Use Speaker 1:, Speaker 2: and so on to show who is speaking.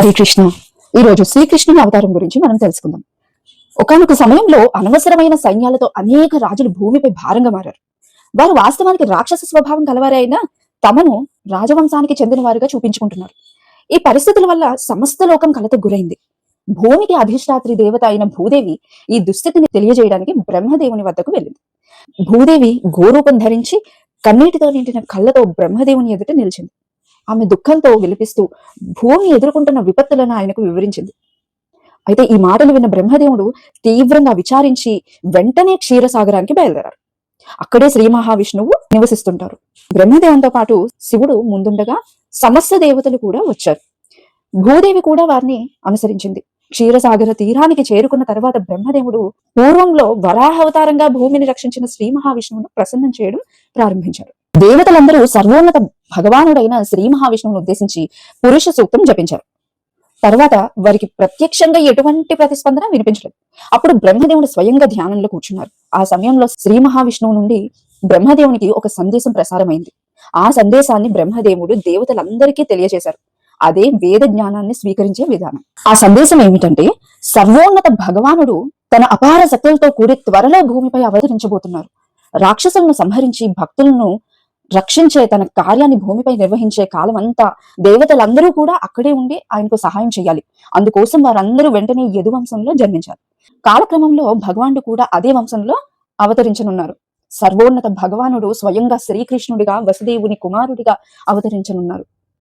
Speaker 1: హరే కృష్ణ ఈ రోజు శ్రీకృష్ణుని అవతారం గురించి మనం తెలుసుకుందాం. ఒకానొక సమయంలో అనవసరమైన సైన్యాలతో అనేక రాజులు భూమిపై భారంగా మారారు. వారు వాస్తవానికి రాక్షస స్వభావం కలవారైనా తమను రాజవంశానికి చెందిన వారుగా చూపించుకుంటున్నారు. ఈ పరిస్థితుల వల్ల సమస్త లోకం కలత గురైంది. భూమికి అధిష్టాత్రి దేవత అయిన భూదేవి ఈ దుస్థితిని తెలియజేయడానికి బ్రహ్మదేవుని వద్దకు వెళ్ళింది. భూదేవి గోరూపం ధరించి కన్నీటితో నిండిన కళ్ళతో బ్రహ్మదేవుని ఎదుట నిలిచింది. ఆమె దుఃఖంతో విలపిస్తూ భూమి ఎదుర్కొంటున్న విపత్తులను ఆయనకు వివరించింది. అయితే ఈ మాటలు విన్న బ్రహ్మదేవుడు తీవ్రంగా విచారించి వెంటనే క్షీరసాగరానికి బయలుదేరారు. అక్కడే శ్రీ మహావిష్ణువు నివసిస్తుంటారు. బ్రహ్మదేవునితో పాటు శివుడు ముందుండగా సమస్త దేవతలు కూడా వచ్చారు. భూదేవి కూడా వారిని అనుసరించింది. క్షీరసాగర తీరానికి చేరుకున్న తర్వాత బ్రహ్మదేవుడు పూర్వంలో వరాహవతారంగా భూమిని రక్షించిన శ్రీ మహావిష్ణువును ప్రసన్నం చేయడం ప్రారంభించారు. దేవతలందరూ సర్వోన్నత భగవానుడైన శ్రీ మహావిష్ణువును ఉద్దేశించి పురుష సూక్తం జపించారు. తర్వాత వారికి ప్రత్యక్షంగా ఎటువంటి ప్రతిస్పందన వినిపించలేదు. అప్పుడు బ్రహ్మదేవుడు స్వయంగా ధ్యానంలో కూర్చున్నారు. ఆ సమయంలో శ్రీ మహావిష్ణువు నుండి బ్రహ్మదేవునికి ఒక సందేశం ప్రసారమైంది. ఆ సందేశాన్ని బ్రహ్మదేవుడు దేవతలందరికీ తెలియజేశారు. అదే వేద జ్ఞానాన్ని స్వీకరించే విధానం. ఆ సందేశం ఏమిటంటే సర్వోన్నత భగవానుడు తన అపార శక్తులతో కూడి త్వరలో భూమిపై అవతరించబోతున్నారు. రాక్షసులను సంహరించి భక్తులను రక్షించే తన కార్యాన్ని భూమిపై నిర్వహించే కాలం అంతా దేవతలందరూ కూడా అక్కడే ఉండి ఆయనకు సహాయం చేయాలి. అందుకోసం వారందరూ వెంటనే యదు వంశంలో జన్మించారు కాలక్రమంలో భగవానుడు కూడా అదే వంశంలో అవతరించనున్నారు. సర్వోన్నత భగవానుడు స్వయంగా శ్రీకృష్ణుడిగా వసుదేవుని కుమారుడిగా అవతరించనున్నారు.